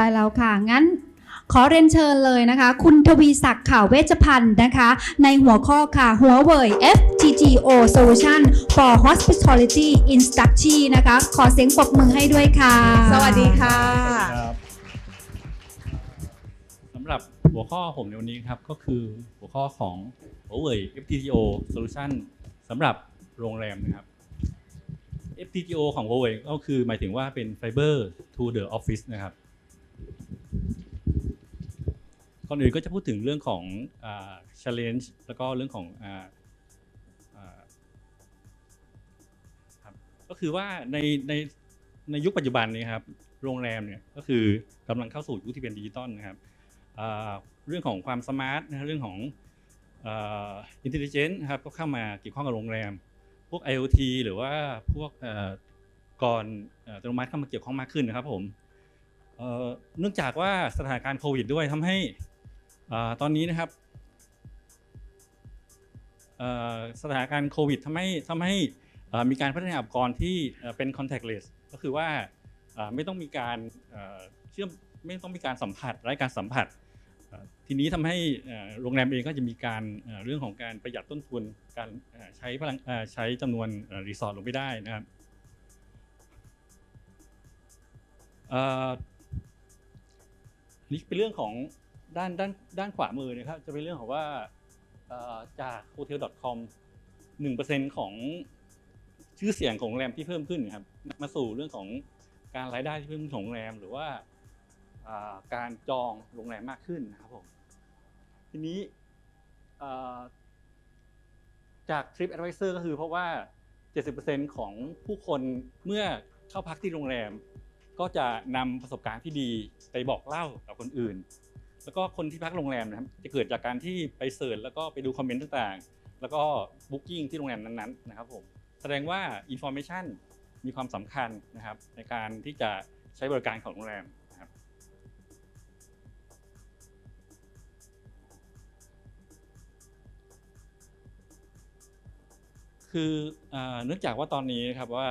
ช่แล้วค่ะงั้นขอเรียนเชิญเลยนะคะ คุณทวีศักดิ์ข่าวเวชพันธ์นะคะ ในหัวข้อค่ะหัวเว่ย FTTO Solution for Hospitality Industry นะคะ ขอเสียงปรบมือให้ด้วยค่ะ สวัสดีค่ะครับสำหรับหัวข้อผมในวันนี้ครับ ก็คือหัวข้อของ Huawei FTTO Solution สำหรับโรงแรมนะครับ FTTO ของ Huawei ก็คือหมายถึงว่าเป็น Fiber to the Office นะครับ ก่อนอื่นก็จะพูดถึงเรื่องของอ่า challenge แล้วก็เรื่องของอ่าอ่าครับก็คือว่าในในในยุคปัจจุบันนี้ครับโรงแรมเนี่ยก็คือกำลังเข้าสู่ยุคที่เป็นดิจิตอลนะครับอ่าเรื่องของความสมาร์ทนะเรื่องของอินเทลเจนต์ครับก็เข้ามาเกี่ยวข้องกับโรงแรม พวก IoT หรือว่าพวกก่อนเอ่ออัตโนมัติเข้ามาเกี่ยวข้องมากขึ้นนะครับผม เนื่องจากว่าสถานการณ์โควิดด้วยทำให้ตอนนี้นะครับสถานการณ์โควิดทำให้ทำให้มีการพัฒนาอุปกรณ์ที่เป็น contactless ก็คือว่าไม่ต้องมีการเชื่อมไม่ต้องมีการสัมผัสไร้การสัมผัส ทีนี้ทำให้โรงแรมเองก็จะมีการเรื่องของการประหยัดต้นทุนการใช้พลังใช้จำนวนรีสอร์ทลงไปได้นะครับ นี่เป็นเรื่องของด้านด้านด้านขวามือนะครับ จะเป็นเรื่องของว่าจาก hotel.com 1%ของชื่อเสียงของโรงแรมที่เพิ่มขึ้นนะครับมาสู่เรื่องของการรายได้ที่เพิ่มของโรงแรมหรือว่าการจองโรงแรมมากขึ้นนะครับผมทีนี้จาก Trip Advisor ก็คือเพราะว่า 70%ของผู้คนเมื่อเข้าพักที่โรงแรม ก็จะนำประสบการณ์ที่ดีไปบอกเล่ากับคนอื่น แล้วก็คนที่พักโรงแรมนะครับจะเกิดจากการที่ไปเสิร์ชแล้วก็ไปดูคอมเมนต์ต่างๆ แล้วก็บุ๊กิ้งที่โรงแรมนั้นๆนะครับผมแสดงว่า Information มีความสำคัญนะครับในการที่จะใช้บริการของโรงแรมนะครับคือเนื่องจากว่าตอนนี้นะครับว่า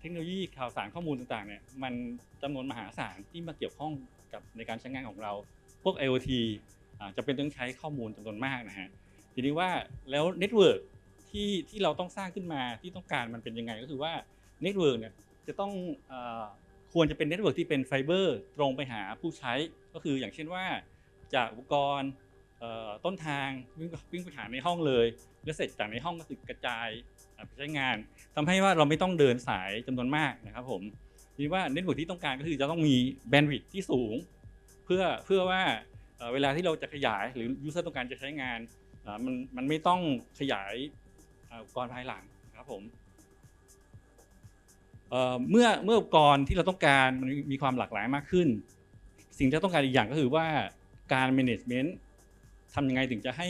เทคโนโลยีข่าวสารข้อมูลต่างๆเนี่ยมันจำนวนมหาศาลที่มาเกี่ยวข้องกับในการใช้งานของเรา พวก IoT อ่าจะเป็นต้องใช้ข้อมูลจำนวนมากนะฮะทีนี้ว่าแล้วเน็ตเวิร์กที่ที่เราต้องสร้างขึ้นมาที่ต้องการมันเป็นยังไงก็คือว่าเน็ตเวิร์กเนี่ยจะต้องอควรจะเป็นเน็ตเวิร์กที่เป็นไฟเบอร์ตรงไปหาผู้ใช้ก็คืออย่างเช่นว่าจากอุปกรณ์ ต้นทางวิ่งวิ่งไปหาในห้องเลย แล้วเสร็จจากในห้องก็คือกระจายไปใช้งานทำให้ว่าเราไม่ต้องเดินสายจำนวนมากนะครับผมนี้ว่าเน็ตเวิร์กที่ต้องการก็คือจะต้องมีแบนด์วิดท์ที่สูง เพื่อเพื่อว่าเวลาที่เราจะขยายหรือยูเซอร์ต้องการจะใช้งานมันมันไม่ต้องขยายอุปกรณ์ภายหลังนะครับผมเมื่อเมื่ออุปกรณ์ที่เราต้องการมันมีความหลากหลายมากขึ้น สิ่งที่ต้องการอีกอย่างก็คือว่าการ management ทำยังไงถึงจะให้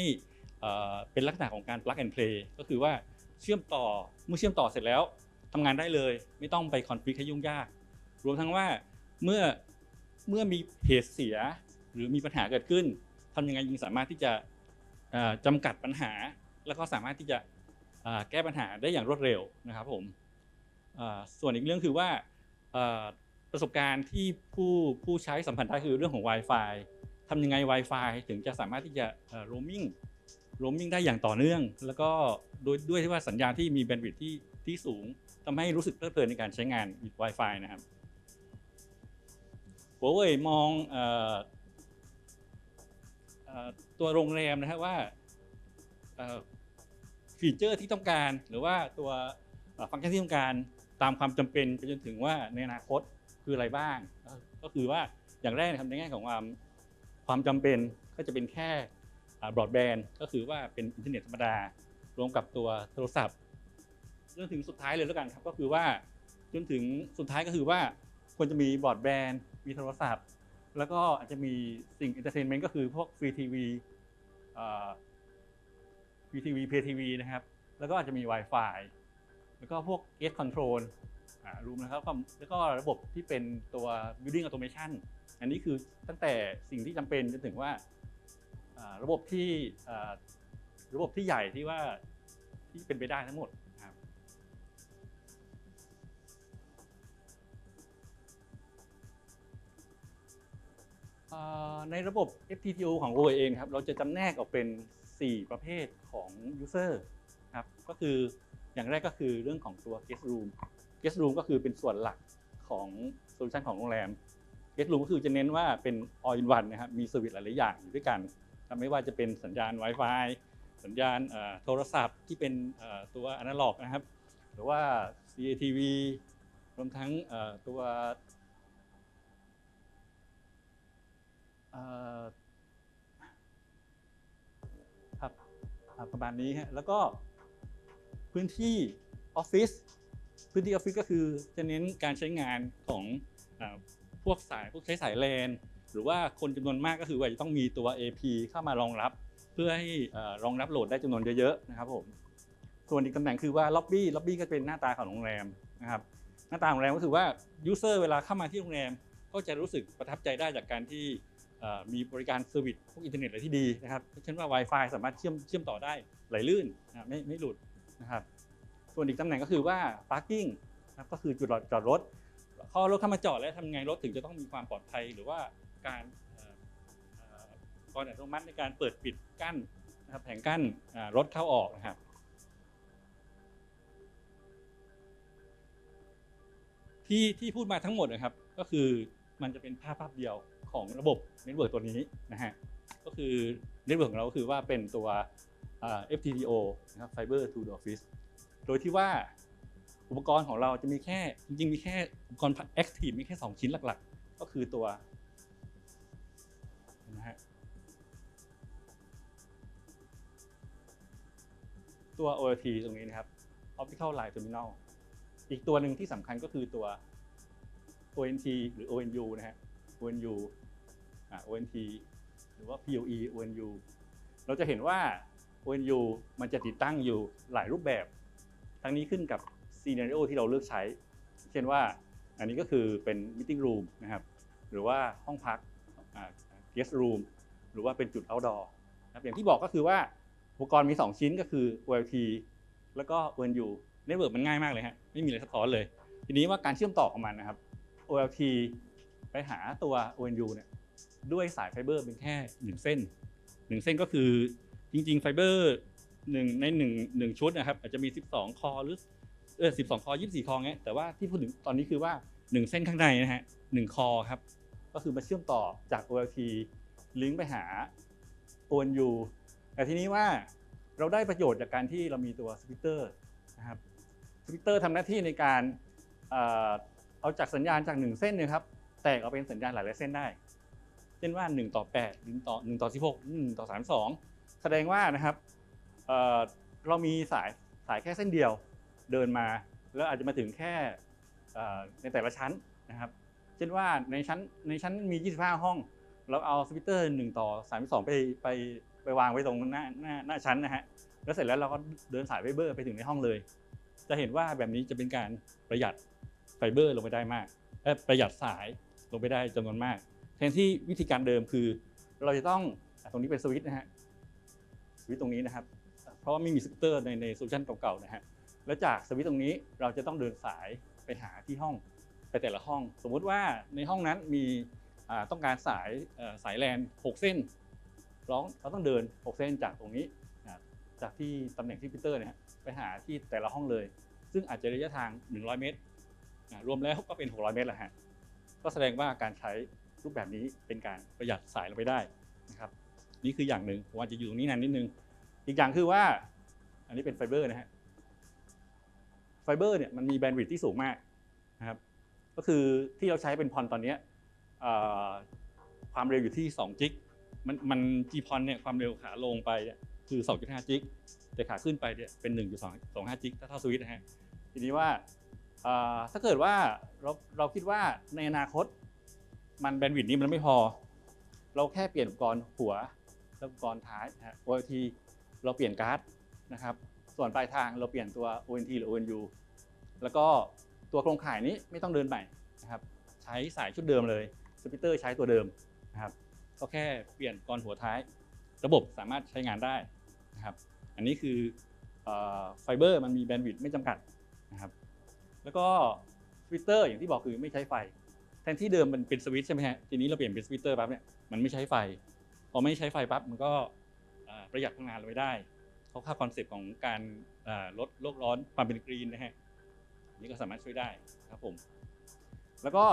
เป็นลักษณะของการ plug and play ก็คือว่าเชื่อมต่อเมื่อเชื่อมต่อเสร็จแล้วทำงานได้เลย ไม่ต้องไป config ให้ยุ่งยาก รวมทั้งว่าเมื่อเมื่อมีเหตุเสียหรือมีปัญหาเกิดขึ้นทำยังไงยังสามารถที่จะจำกัดปัญหา แล้วก็สามารถที่จะแก้ปัญหาได้อย่างรวดเร็วนะครับผมส่วนอีกเรื่องคือว่าอ่าประสบการณ์ที่ผู้ผู้ใช้สัมผัสได้คือเรื่องของ Wi-Fi ทำยังไง Wi-Fi ถึงจะสามารถที่จะ roaming roaming ได้อย่างต่อเนื่อง แล้วก็โดยด้วยที่ว่าสัญญาณที่มีแบนด์วิดท์ที่ที่สูงทำให้รู้สึกเพลิดเพลินในการใช้งาน Wi-Fi นะครับหัวเว่ยมองออตัวโรงแรมนะครับว่าฟีเจอร์ที่ต้องการหรือว่าตัวฟังก์ชันที่ต้องการตามความจำเป็นไปจนถึงว่าในอนาคตคืออะไรบ้าง ก็คือว่าอย่างแรกนะครับในแง่ของความ ความจำเป็นก็จะเป็นแค่บรอดแบนด์ก็คือว่าเป็นอินเทอร์เน็ตธรรมดารวมกับตัวโทรศัพท์จนถึงสุดท้ายเลยแล้วกันครับก็คือว่าจนถึงสุดท้ายก็คือว่าควรจะมีบรอดแบนด์มีโทรศัพท์ แล้วก็อาจจะมีสิ่งเอนเตอร์เทนเมนต์ก็คือพวกฟรีทีวีฟรีทีวีเพย์ทีวีนะครับ แล้วก็อาจจะมี Wi-Fi แล้วก็พวก Gate Control อ่ารวมนะครับแล้วก็ระบบที่เป็นตัว Building Automation อันนี้คือตั้งแต่สิ่งที่จำเป็นจนถึงว่าระบบที่ระบบที่ใหญ่ที่ว่าที่เป็นไปได้ทั้งหมดนะครับในระบบ FTTO ของ o เองครับเราจะจำแนกออกเป็น 4 ประเภทของ user ครับก็คืออย่างแรกก็คือเรื่องของตัว guest room guest room ก็คือเป็นส่วนหลักของโซลูชันของโรงแรม guest room ก็คือจะเน้นว่าเป็น all in one นะครับมีเซอร์วิสหลาย ๆ อย่างอยู่ด้วยกันไม่ว่าจะเป็นสัญญาณ Wi-Fi สัญญาณโทรศัพท์ที่เป็นตัวอนาล็อกนะครับ หรือว่า CATV รวมทั้งตัวครับประมาณนี้ฮะแล้วก็พื้นที่ออฟฟิศพื้นที่ออฟฟิศก็คือจะเน้นการใช้งานของ วกสายพวกใช้สายแลน หรือว่าคนจำนวนมากก็คือว่าจะต้องมีตัว AP เข้ามารองรับ เพื่อให้รองรับโหลดได้จำนวนเยอะๆนะครับผมส่วนอีกตำแหน่งคือว่าล็อบบี้ล็อบบี้ก็เป็นหน้าตาของโรงแรมนะครับหน้าตาของโรงแรมก็คือว่ายูเซอร์เวลาเข้ามาที่โรงแรมก็จะรู้สึกประทับใจได้จากการที่มีบริการเซอร์วิสพวกอินเทอร์เน็ตอะไรที่ดีนะครับเช่นว่า Wi-Fi สามารถเชื่อมเชื่อมต่อได้ไหลลื่นไม่ไม่หลุดนะครับส่วนอีกตำแหน่งก็คือว่า parking นะก็คือจุดจอดรถ เข้ารถเข้ามาจอดแล้วทำไงรถถึงจะต้องมีความปลอดภัย หรือว่าการเอ่อเอ่อกรอัตโนมัติในการเปิดปิดกั้นนะครับแผงกั้นรถเข้าออกนะครับที่ที่พูดมาทั้งหมดนะครับ ก็คือมันจะเป็นภาพภาพเดียวของระบบเน็ตเวิร์กตัวนี้นะฮะก็คือเน็ตเวิร์กของเราก็คือว่าเป็นตัว FTTO นะครับ Fiber to the Office โดยที่ว่า อุปกรณ์ของเราจะมีแค่จริงๆมีแค่อุปกรณ์ Active มีแค่ 2 ชิ้นหลักๆ ก็คือตัวนะฮะตัว OLT ตรงนี้นะครับ Optical Line Terminal อีกตัวหนึ่งที่สำคัญก็คือตัว ONT หรือ ONU นะฮะ ONU อ่า ONT หรือว่า PoE ONU เราจะเห็นว่า ONU มันจะติดตั้งอยู่หลายรูปแบบ ทั้งนี้ขึ้นกับ scenario ที่เราเลือกใช้ เช่นว่าอันนี้ก็คือเป็น meeting room นะครับหรือว่าห้องพักอ่า guest room หรือว่าเป็นจุด outdoor นะครับอย่างที่บอกก็คือว่าอุปกรณ์มี 2 ชิ้นก็คือ OLT แล้วก็ ONU เน็ตเวิร์กมันง่ายมากเลยฮะไม่มีอะไรซับซ้อนเลย ทีนี้ว่าการเชื่อมต่อของมันนะครับ OLT ไปหาตัว ONU เนี่ยด้วยสายไฟเบอร์เป็นแค่ 1 เส้น 1 เส้นก็คือจริงๆไฟเบอร์หนึ่งใน1 1ชุดนะครับอาจจะมี 12 คอหรือ เออ12คอ24คอเงี้ยแต่ว่าที่พูดถึงตอนนี้คือว่า1เส้นข้างในนะฮะ1คอครับก็คือมาเชื่อมต่อจาก OLT ลิงก์ไปหา ONU แต่ทีนี้ว่าเราได้ประโยชน์จากการที่เรามีตัวสปิเตอร์นะครับสปิเตอร์ทำหน้าที่ในการเอาจากสัญญาณจาก1เส้นนยครับแตกออกเป็นสัญญาณหลายๆเส้นได้ เช่นว่า 1 ต่อ8 1ต่อ1ต่อ16 1ต่อ32 แสดงว่านะครับเเรามีสายสายแค่เส้นเดียว เดินมา แล้วอาจจะมาถึงแค่ในแต่ละชั้นนะครับ เช่นว่าในชั้นในชั้นมี 25 ห้อง เราเอาสปิเตอร์1ต่อ32 ไปไปไปวางไว้ตรงหน้าหน้าหน้าชั้นนะฮะ แล้วเสร็จแล้วเราก็เดินสายไฟเบอร์ไปถึงในห้องเลย จะเห็นว่าแบบนี้จะเป็นการประหยัดไฟเบอร์ลงไปได้มากประหยัดสายลงไปได้จำนวนมาก แทนที่วิธีการเดิมคือ เราจะต้องตรงนี้เป็นสวิตช์นะฮะสวิตช์ตรงนี้นะครับ เพราะว่าไม่มีสปิเตอร์ในในโซลูชันเก่าๆนะฮะ แล้วจากสวิตตรงนี้เราจะต้องเดินสายไปหาที่ห้องไปแต่ละห้อง สมมุติว่าในห้องนั้นมีต้องการสายสายแลน 6 เส้นเราเราต้องเดิน 6 เส้นจากตรงนี้จากที่ตำแหน่งที่พิเตอร์เนี่ยไปหาที่แต่ละห้องเลย ซึ่งอาจจะระยะทาง 100 เมตรอ่ารวมแล้วก็เป็น 600 เมตรแหละฮะก็แสดงว่าการใช้รูปแบบนี้เป็นการประหยัดสายลงไปได้นะครับนี่คืออย่างหนึ่งผมอาจจะอยู่ตรงนี้นานนิดนึง อีกอย่างคือว่า อันนี้เป็นไฟเบอร์นะฮะ ฟเบอร์เนี่ยมันมีแบนด์วิดท์ที่สูงมากนะครับก็คือที่เราใช้เป็นพอนตอนนี้ความเร็วอยู่ที่2จิกมันมันจีพอนเนี่ยความเร็วขาลงไปเนี่ยคือ 2.5จิกแต่ขาขึ้นไปเนี่ยเป็น 1.25จิกถ้าเท่าสวิตนะฮะทีนี้ว่าถ้าเกิดว่าเราเราคิดว่าในอนาคตมันแบนด์วิดต์นี้มันไม่พอ เราแค่เปลี่ยนอุปกรณ์หัวและอุปกรณ์ท้ายนะฮะ OLT เราเปลี่ยนการ์ดนะครับ ส่วนปลายทางเราเปลี่ยนตัว ONT หรือ ONU แล้วก็ตัวโครงข่ายนี้ไม่ต้องเดินใหม่นะครับใช้สายชุดเดิมเลยสปิเตอร์ใช้ตัวเดิมนะครับก็แค่เปลี่ยนกรหัวท้าย ระบบสามารถใช้งานได้นะครับอันนี้คือไฟเบอร์มันมีแบนด์วิดต์ไม่จำกัดนะครับแล้วก็สปิเตอร์อย่างที่บอกคือไม่ใช้ไฟ แทนที่เดิมมันเป็นสวิตช์ใช่ไหมฮะทีนี้เราเปลี่ยนเป็นสวิตเตอร์ปั๊บเนี่ยมันไม่ใช้ไฟ พอไม่ใช้ไฟปั๊บมันก็ประหยัดพลังงานเราไว้ได้ เขาค่าคอนเซปต์ของการลดโลกร้อนความเป็นกรีนนะฮะนี่ก็สามารถช่วยได้ครับผม แล้วก็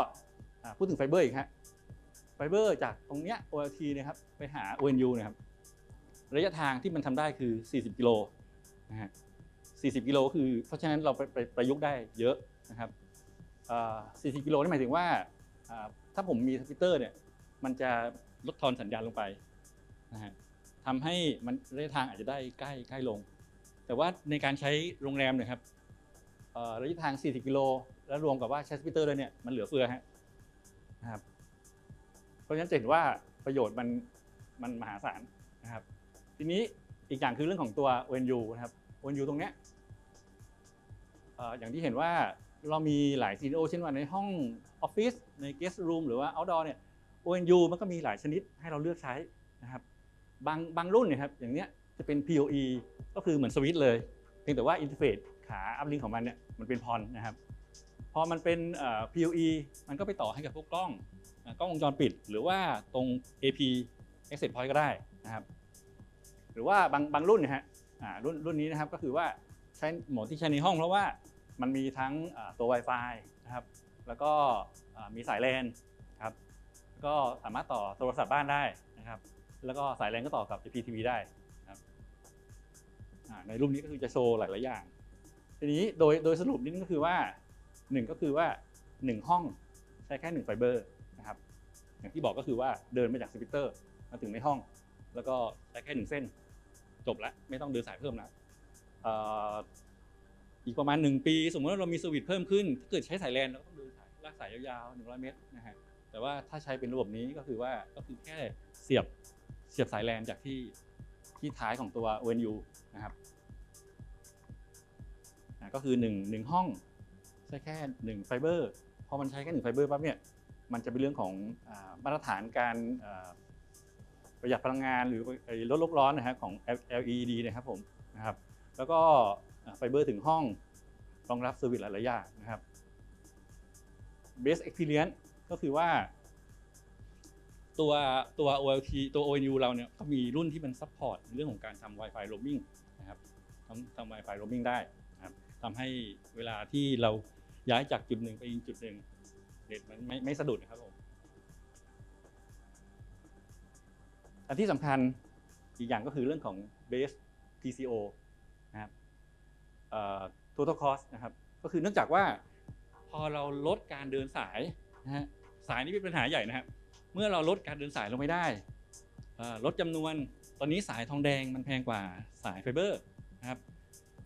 พูดถึงไฟเบอร์อีกฮะไฟเบอร์จากตรงเนี้ย OLT นะครับไปหา ONU นะครับระยะทางที่มันทำได้คือ 40 กิโลนะฮะ40 กิโลคือ เพราะฉะนั้นเราไปไปประยุกต์ได้เยอะนะครับ40 กิโลนี่หมายถึงว่าอ่าถ้าผมมีทวิตเตอร์เนี่ยมันจะลดทอนสัญญาณลงไปนะฮะ ทำให้มันระยะทางอาจจะได้ใกล้ใกล้ลง แต่ว่าในการใช้โรงแรมเนะครับระยะทาง 40 กิโล แล้วรวมกับว่าใช้ทวิเตอร์ด้วยเนี่ยมันเหลือเฟือฮะนะครับ เพราะฉะนั้นจะเห็นว่าประโยชน์มันมันมหาศาลนะครับ ทีนี้อีกอย่างคือเรื่องของตัว ONU นะครับ ONU ตรงเนี้ยอย่างที่เห็นว่าเรามีหลาย CDO เช่นว่าในห้องออฟฟิศใน guest room หรือว่า outdoor เนี่ย ONU มันก็มีหลายชนิดให้เราเลือกใช้นะครับ บางบางรุ่นเนี่ยครับอย่างเนี้ยจะเป็น PoE ก็คือเหมือนสวิตช์เลย เพียงแต่ว่าอินเทอร์เฟซขาอัพลิงของมันเนี่ยมันเป็นพอนนะครับพอมันเป็น PoE มันก็ไปต่อให้กับพวกกล้องกล้องวงจรปิด หรือว่าตรง AP Exit Point ก็ได้นะครับ หรือว่าบางบางรุ่นเนะฮะรุ่นรุ่นนี้นะครับก็คือว่าใช้โหมดที่ใช้ในห้องเพราะว่ามันมีทั้งตัว Wi-Fi นะครับ แล้วก็มีสายแลนครับ ก็สามารถต่อโทรศัพท์บ้านได้นะครับ แล้วก็สายแลนก็ต่อกับ IPTV ได้นะครับในรูปนี้ก็คือจะโชว์หลายๆอย่าง ทีนี้โดยโดยสรุปนิดนึงก็คือว่าหนึ่งก็คือว่าหนึ่งห้องใช้แค่หนึ่งไฟเบอร์นะครับอย่างที่บอกก็คือว่าเดินมาจากสปิเตอร์มาถึงในห้อง แล้วก็ใช้แค่หนึ่งเส้น จบละไม่ต้องเดินสายเพิ่มละอีกประมาณ 1 ปี สมมติว่าเรามีสวิตช์เพิ่มขึ้นถ้าเกิดใช้สายแลนเราก็ต้องเดินสายลากสายยาวๆ100 เมตรนะฮะแต่ว่าถ้าใช้เป็นระบบนี้ก็คือว่าก็คือแค่เสียบ เสียบสายแลนจากที่ที่ท้ายของตัว ONU นะครับก็คือ1 1ห้องใช้แค่1ไฟเบอร์พอมันใช้แค่1ไฟเบอร์ปั๊บเนี่ยมันจะเป็นเรื่องของมาตรฐานการประหยัดพลังงานหรือลดโลกร้อนนะฮะของ LED นะครับผมนะครับแล้วก็ไฟเบอร์ถึงห้องรองรับเซอร์วิสหลายๆอย่างนะครับ Base Experience ก็คือว่า ตัวตัว OLT ตัว ONU เราเนี่ยก็มีรุ่นที่มันซัพพอร์ตเรื่องของการทำ Wi-Fi roaming นะครับทำทำ Wi-Fi roaming ได้นะครับทำให้เวลาที่เราย้ายจากจุดหนึ่งไปอีกจุดหนึ่งเน็ตมันไม่ไม่สะดุดนะครับผมอันที่สำคัญอีกอย่างก็คือเรื่องของ base TCO นะครับเอ่อ total cost นะครับ ก็คือเนื่องจากว่าพอเราลดการเดินสายนะฮะสายนี้เป็นปัญหาใหญ่นะครับ เมื่อเราลดการเดินสายลงไม่ได้ลดจำนวนตอนนี้สายทองแดงมันแพงกว่าสายไฟเบอร์นะครับ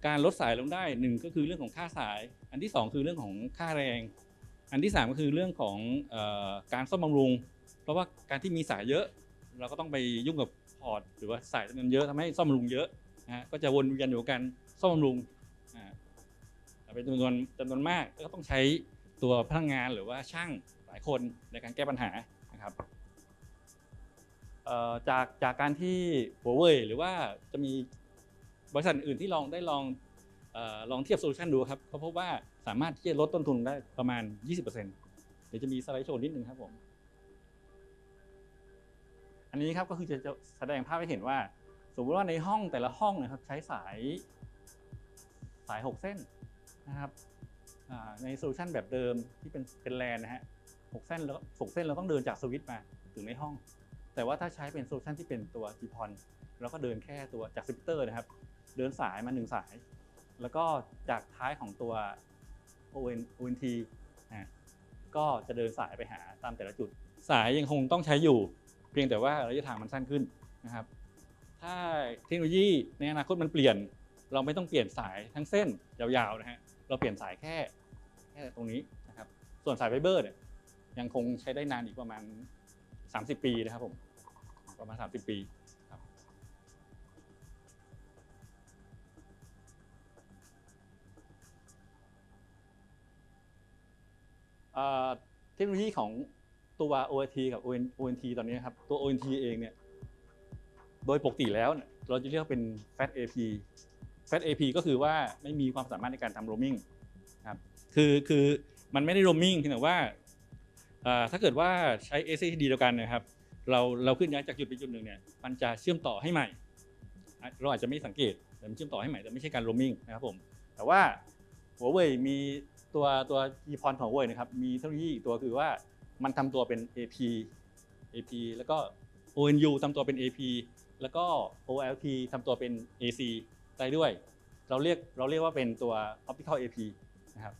การลดสายลงได้หนึ่งก็คือเรื่องของค่าสาย อันที่สองคือเรื่องของค่าแรง อันที่สามก็คือเรื่องของออการซ่อมบำรุง เพราะว่าการที่มีสายเยอะ เราก็ต้องไปยุ่งกับพอร์ตหรือว่าสายจำนวนเยอะทำให้ซ่อมบำรุงเยอะนะฮะก็จะวนเวียนอยู่กับการซ่อมบำรุงเป็นจำนวนจำนวนมากก็ต้องใช้ตัวพนักงานหรือว่าช่างหลายคนในการแก้ปัญหา นะครับจากจากการที่หัวเว่ยหรือว่าจะมีบริษัทอื่นที่ลองได้ลองลองเทียบโซลูชันดูครับเขาพบว่าสามารถที่จะลดต้นทุนได้ประมาณ 20%เดี๋ยวจะมีสไลด์โชว์นิดนึงครับผม อันนี้ครับก็คือจะจะแสดงภาพให้เห็นว่า สมมติว่าในห้องแต่ละห้องนะครับใช้สายสาย 6 เส้นนะครับในโซลูชันแบบเดิมที่เป็นเป็นแลนนะฮะ หกเส้นแล้วหกเส้นเราต้องเดินจากสวิตช์มาถึงในห้อง แต่ว่าถ้าใช้เป็นโซลูชันที่เป็นตัว g p o n เราก็เดินแค่ตัวจากสปิตเตอร์นะครับ เดินสายมาหนึ่งสาย แล้วก็จากท้ายของตัว ON ONT นะก็จะเดินสายไปหาตามแต่ละจุด สายยังคงต้องใช้อยู่ เพียงแต่ว่าระยะทางมันสั้นขึ้นนะครับ ถ้าเทคโนโลยีในอนาคตมันเปลี่ยน เราไม่ต้องเปลี่ยนสายทั้งเส้นยาวๆนะฮะเราเปลี่ยนสายแค่แค่ตรงนี้นะครับ ส่วนสายไฟเบอร์เนี่ย ยังคงใช้ได้นานอีกประมาณ 30 ปีนะครับผมประมาณ 30 ปีครับเอ่อเทคโนโลยีของตัว OIT กับ o n t ตอนนี้ครับตัว ONT เองเนี่ยโดยปกติแล้วเนี่ยเราจะเรียกว่าเป็น Fat AP Fat AP ก็คือว่าไม่มีความสามารถในการทำ roaming ครับคือคือมันไม่ได้ roaming เพียงแต่ว่า ถ้าเกิดว่าใช้ SSD เดียวกันนะครับ เราเราขึ้นย้ายจากจุดไปจุดหนึ่งเนี่ยมันจะเชื่อมต่อให้ใหม่ เราอาจจะไม่สังเกตแต่มันเชื่อมต่อให้ใหม่แต่ไม่ใช่การ roaming นะครับผมแต่ว่าหัวเว่ยมีตัวตัว g p o n ของหัวเว่ยนะครับมีเทคโนโลยีอีกตัวคือว่ามันทำตัวเป็น AP AP แล้วก็ ONU ทำตัวเป็น AP แล้วก็ OLT ทำตัวเป็น AC ได้ด้วย เราเรียกเราเรียกว่าเป็นตัว Optical AP นะครับ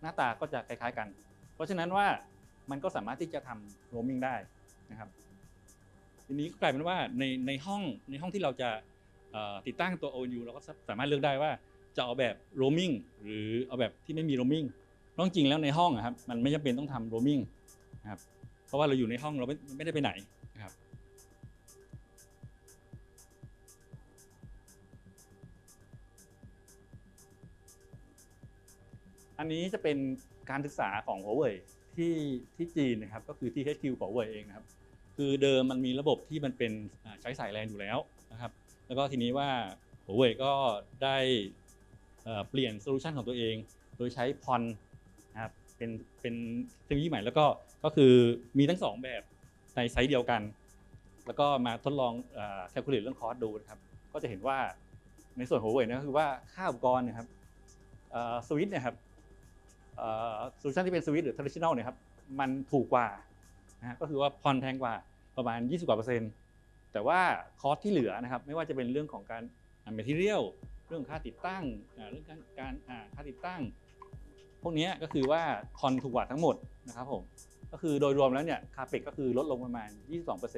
หน้าตาก็จะคล้ายๆกัน เพราะฉะนั้นว่า มันก็สามารถที่จะทำ roaming ได้นะครับทีนี้กลายเป็นว่าในในห้องในห้องที่เราจะติดตั้งตัว ONU เราก็สามารถเลือกได้ว่าจะเอาแบบ roaming หรือเอาแบบที่ไม่มี roaming เพราะจริงแล้วในห้องอะครับมันไม่จำเป็นต้องทำ roaming นะครับเพราะว่าเราอยู่ในห้องเราไม่ไม่ได้ไปไหนนะครับอันนี้จะเป็นการศึกษาของหัวเว่ย ที่ที่จีนนะครับก็คือที่ HQ ของเว่ยเองนะครับคือเดิมมันมีระบบที่มันเป็นใช้สายแลนอยู่แล้วนะครับแล้วก็ทีนี้ว่าหัวเว่ยก็ได้เปลี่ยนโซลูชันของตัวเอง โดยใช้พอนนะครับเป็นเป็นเทคโนโลยีใหม่แล้วก็ก็คือมีทั้งสองแบบในไซส์เดียวกัน แล้วก็มาทดลองแคลคูลเลตเรื่องคอสดูนะครับก็จะเห็นว่าในส่วนหัวเว่ยนะก็คือว่าค่าอุปกรณ์นะครับสวิตช์นี่ยครับ โซลูชันที่เป็นสวิตหรือ traditional เนี่ยครับมันถูกกว่านะก็คือว่าพอนแพงกว่าประมาณ 20กว่าเปอร์เซ็นต์แต่ว่าคอสที่เหลือนะครับไม่ว่าจะเป็นเรื่องของการแมทเทียลเรื่องค่าติดตั้งเรื่องการค่าติดตั้ง พวกนี้ก็คือว่าคอนถูกกว่าทั้งหมดนะครับผมก็คือโดยรวมแล้วเนี่ยคาเปกก็คือลดลงประมาณ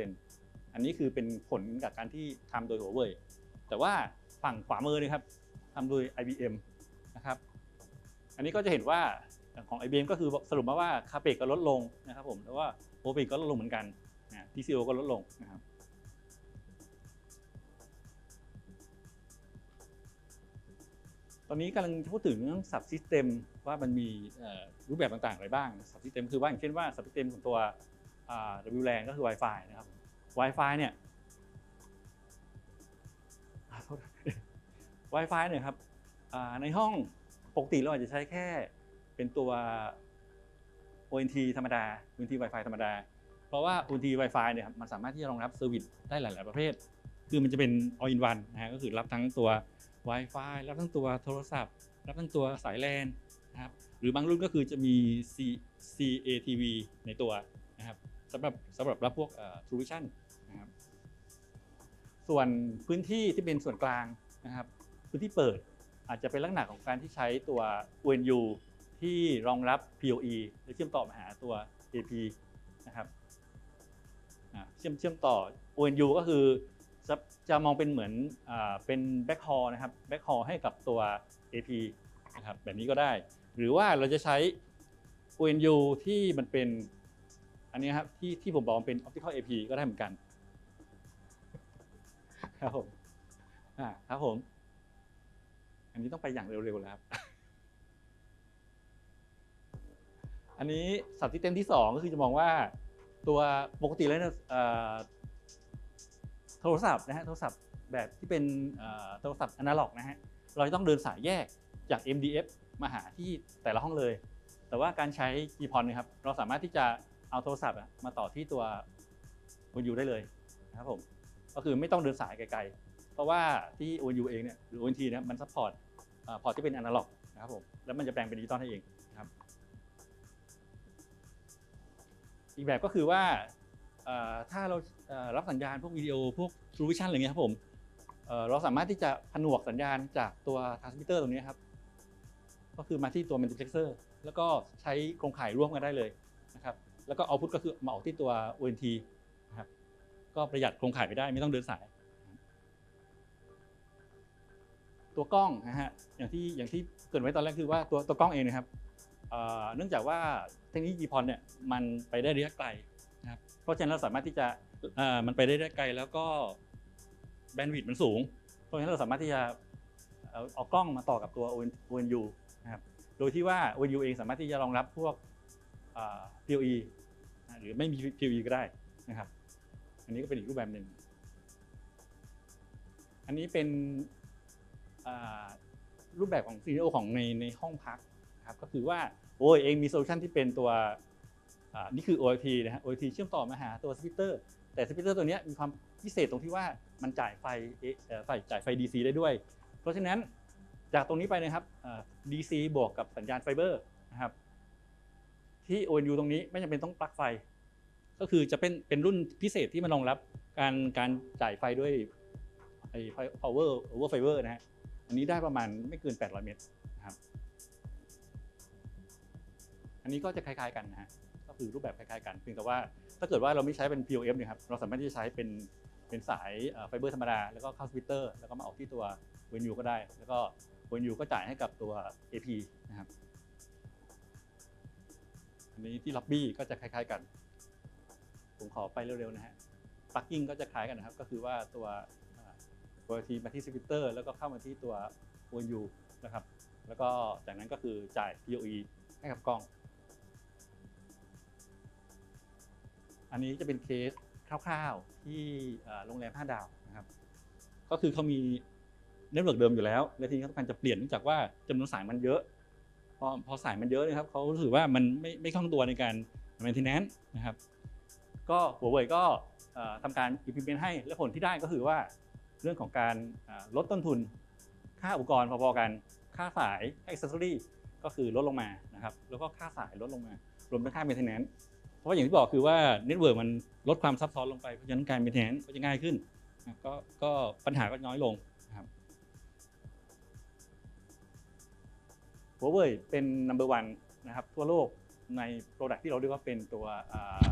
22%อันนี้คือเป็นผลจากการที่ทำโดยหัวเว่ยแต่ว่าฝั่งขวามือเนะครับทำโดย IBM นะครับ นนี้ก็จะเห็นว่าของ IBM ก็คือสรุปมาว่าคาเปกก็ลดลงนะครับผมแล้วว่าโอเปกก็ลดลงเหมือนกันนะ TCO ก็ลดลงนะครับตอนนี้กำลังพูดถึงเรื่อง sub system ว่ามันมีรูปแบบต่างๆอะไรบ้าง sub system คือว่าอย่างเช่นว่า sub system ของตัว WLAN ก็คือ Wi-Fi นะครับ Wi-Fi เนี่ย Wi-Fi เนี่ยครับในห้อง ปกติเราอาจจะใช้แค่เป็นตัว ONT ธรรมดา ONT Wi-Fi ธรรมดา เพราะว่า ONT Wi-Fi เนี่ยครับมันสามารถที่จะรองรับเซอร์วิสได้หลาย ๆ ประเภท คือมันจะเป็น all in one นะฮะก็คือรับทั้งตัว Wi-Fi รับทั้งตัวโทรศัพท์ รับทั้งตัวสายแลนนะครับหรือบางรุ่นก็คือจะมี C CATV ในตัวนะครับสำหรับสำหรับรับพวก True Vision นะครับส่วนพื้นที่ที่เป็นส่วนกลางนะครับพื้นที่เปิด อาจจะเป็นลักษณะของการที่ใช้ตัว ONU ที่รองรับ PoE และเชื่อมต่อมาหาตัว AP นะครับเชื่อมเชื่อมต่อ ONU ก็คือจะจะมองเป็นเหมือนอเป็น backhaul นะครับ backhaul ให้กับตัว AP นะครับแบบนี้ก็ได้ หรือว่าเราจะใช้ ONU ที่มันเป็นอันนี้ครับที่ที่ผมบอกเป็น optical AP ก็ได้เหมือนกัน ครับผมอ่าครับผม อันนี้ต้องไปอย่างเร็วๆแล้วอันนี้สับซิสเต็มที่ 2 ก็คือจะมองว่าตัวปกติแล้วเนี่ยโทรศัพท์นะฮะโทรศัพท์แบบที่เป็นโทรศัพท์อนาล็อกนะฮะเราจะต้องเดินสายแยกจาก MDF มาหาที่แต่ละห้องเลย แต่ว่าการใช้ GPON นะครับเราสามารถที่จะเอาโทรศัพท์มาต่อที่ตัวบนยูได้เลยนะครับผมก็คือไม่ต้องเดินสายไกล เพราะว่าที่ ONU เองเนี่ยหรือ ONT เนี่ยมันซัพพอร์ตพอร์ตที่เป็นอนาล็อกนะครับผมแล้วมันจะแปลงเป็นดิจิตอลให้เองนะครับอีกแบบก็คือว่าถ้าเรารับสัญญาณพวกวิดีโอพวก True Vision อะไรเงี้ยครับผมเราสามารถที่จะผนวกสัญญาณจากตัว transmitter ตรงนี้ครับ ก็คือมาที่ตัว multiplexer แล้วก็ใช้โครงข่ายร่วมกันได้เลยนะครับ แล้วก็เอาพุทก็คือมาออกที่ตัว ONT นะครับ ก็ประหยัดโครงข่ายไปได้ไม่ต้องเดินสาย ตัวกล้องนะฮะอย่างที่อย่างที่เกริดไว้ตอนแรกคือว่าตัวตัวกล้องเองนะครับเนื่องจากว่าเทคโนโลยี GPON เนี่ยมันไปได้ระยะไกลนะครับเพราะฉะนั้นเราสามารถที่จะมันไปได้ระยะไกลแล้วก็แบนด์วิดต์มันสูง เพราะฉะนั้นเราสามารถที่จะเอากล้องมาต่อกับตัว ONU นะครับโดยที่ว่า ONU เองสามารถที่จะรองรับพวก PoE หรือไม่มี PoE ก็ได้นะครับ อันนี้ก็เป็นอีกรูปแบบหนึ่งอันนี้เป็น รูปแบบของซีโอของในในห้องพักนะครับก็คือว่าโอ้ยเองมีโซลูชันที่เป็นตัวนี่คือ OIP นะฮะ OIP เชื่อมต่อมาหาตัวสปิเตอร์แต่สปิเตอร์ตัวนี้มีความพิเศษตรงที่ว่ามันจ่ายไฟไฟจ่ายไฟ DC ได้ด้วย เพราะฉะนั้นจากตรงนี้ไปนะครับ DC บวกกับสัญญาณไฟเบอร์นะครับที่ ONU ตรงนี้ไม่จำเป็นต้องปลั๊กไฟ ก็คือจะเป็นเป็นรุ่นพิเศษที่มันรองรับการการจ่ายไฟด้วยไอ้ power over fiber นะฮะ อันนี้ได้ประมาณไม่เกิน 800 เมตรนะครับ อันนี้ก็จะคล้ายๆกันนะฮะ ก็คือรูปแบบคล้ายๆกัน เพียงแต่ว่าถ้าเกิดว่าเราไม่ใช้เป็น POF นี่ยครับ เราสามารถที่จะใช้เป็นเป็นสายไฟเบอร์ธรรมดา แล้วก็เข้าสวิตเตอร์ แล้วก็มาออกที่ตัว WNU ก็ได้ แล้วก็ WNU ก็จ่ายให้กับตัว AP นะครับ อันนี้ที่ล็อบบี้ก็จะคล้าย ๆกัน ผมขอไปเร็วๆนะฮะ ปักกิ้งก็จะคล้ายกันนะครับ ก็คือว่าตัว โปรทีมาที่สวิตเตอร์แล้วก็เข้ามาที่ตัว ONU นะครับแล้วก็จากนั้นก็คือจ่าย PoE ให้กับกล้อง อันนี้จะเป็นเคสคร่าวๆที่โรงแรม 5 ดาวนะครับ ก็คือเขามีเน็ตเวิร์กเดิมอยู่แล้ว และทีนี้เขาต้องการจะเปลี่ยนเนื่องจากว่าจำนวนสายมันเยอะ พอพอสายมันเยอะนะครับเขารู้สึกว่ามันไม่ไม่คล่องตัวในการ maintenance นะครับ ก็หัวเว่ยก็เอ่อทำการ implement ให้ และผลที่ได้ก็คือว่า เรื่องของการลดต้นทุน ค่าอุปกรณ์พอๆกัน ค่าสาย accessory ก็คือลดลงมานะครับแล้วก็ค่าสายลดลงมารวมทั้งค่า maintenance เพราะว่าอย่างที่บอกคือว่า network มันลดความซับซ้อนลงไปเพราะฉะนั้นการ maintenance ก็จะง่ายขึ้นก็ก็ปัญหาก็น้อยลงนะครับ Huawei เป็น number one นะครับทั่วโลกใน product ที่เราเรียกว่าเป็นตัวอ่า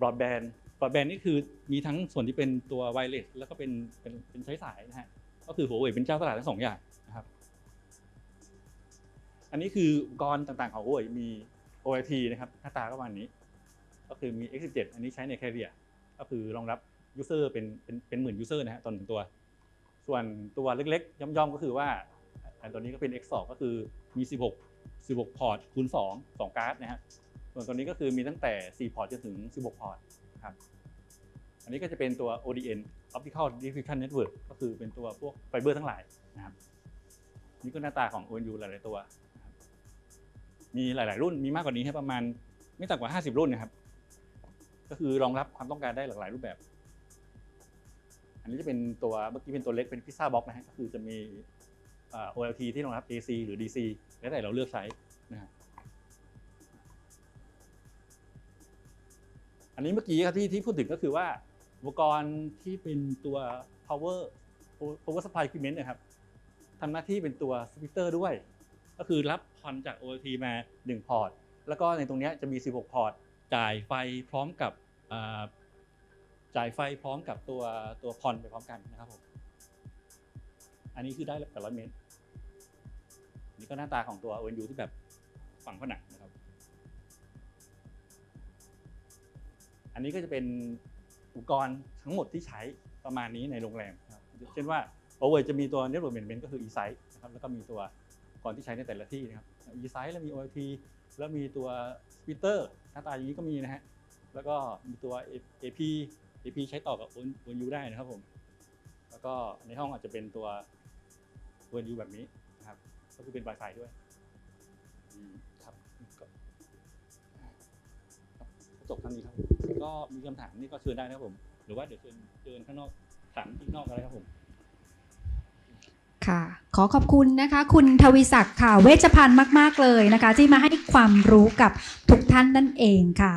broadband broadband นี่ อดแบนนี่คือมีทั้งส่วนที่เป็นตัว wireless แล้วก็เป็นเป็นเป็นใช้สายนะฮะก็คือ Huawei เป็นเจ้าตลาดทั้งสองอย่างนะครับอันนี้คืออุปกรณ์ต่างๆของ Huawei มี OIP นะครับหน้าตาก็ประมาณนี้ ก็คือมี X17 อันนี้ใช้ใน Carrier ก็คือรองรับ user เป็นเป็นเป็นหมื่น user นะฮะต่อหนึ่งตัว ส่วนตัวเล็กๆ ย่อมๆก็คือว่าอันตัวนี้ก็เป็น X2 ก็คือมี 16 16 พอร์ตคูณ2 2 การ์ดนะฮะส่วนตัวนี้ก็คือมีตั้งแต่ 4 พอร์ตจนถึง 16 พอร์ตนะครับ อันนี้ก็จะเป็นตัว ODN Optical Diffusion Network ก็คือเป็นตัวพวกไฟเบอร์ทั้งหลายนะครับนี่ก็หน้าตาของ ONU หลายๆตัว มีหลาย ๆ รุ่นมีมากกว่านี้ให้ประมาณไม่ต่ำกว่า 50 รุ่นนะครับ ก็คือรองรับความต้องการได้หลากหลายรูปแบบ อันนี้จะเป็นตัวเมื่อกี้เป็นตัวเล็กเป็นพิซซ่าบ็อกนะฮะก็คือจะมี OLT ที่รองรับ AC หรือ DC แล้วแต่เราเลือกใช้นะครับอันนี้เมื่อกี้ครับที่ที่พูดถึงก็คือว่า อุปกรณ์ที่เป็นตัว power power supply equipment นะครับทำหน้าที่เป็นตัวสปิเตอร์ด้วย ก็คือรับพรจาก OLT มา 1 พอร์ต แล้วก็ในตรงนี้จะมี 16 พอร์ต จ่ายไฟพร้อมกับจ่ายไฟพร้อมกับตัวตัวพรไปพร้อมกันนะครับผม อันนี้คือได้800เมตรนนี่ก็หน้าตาของตัว ONU ที่แบบฝังผนังนะครับ อันนี้ก็จะเป็น อุปกรณ์ทั้งหมดที่ใช้ประมาณนี้ในโรงแรมครับเช่นว่า Huawei จะมีตัว Network Management ก็คือ eSite นะครับแล้วก็มีตัวอุปกรณ์ที่ใช้ในแต่ละที่นะครับ eSite แล้วมี OLT แล้วมีตัว Splitter หน้าตาอย่างนี้ก็มีนะฮะแล้วก็มีตัว AP AP ใช้ต่อกับ ONU ได้นะครับผมแล้วก็ในห้องอาจจะเป็นตัว ONU แบบนี้นะครับก็คือเป็น Wi-Fi ด้วยครับครับจบเท่านี้ครับ ก็มีคำถามนี่ก็เชิญได้นะครับผม หรือว่าเดี๋ยวเชิญเชิญข้างนอกถามที่นอกอะไรครับผมค่ะ ขอขอบคุณนะคะ คุณทวีศักดิ์ค่ะ เวชพันธ์มาก ๆ เลยนะคะ ที่มาให้ความรู้กับทุกท่านนั่นเองค่ะ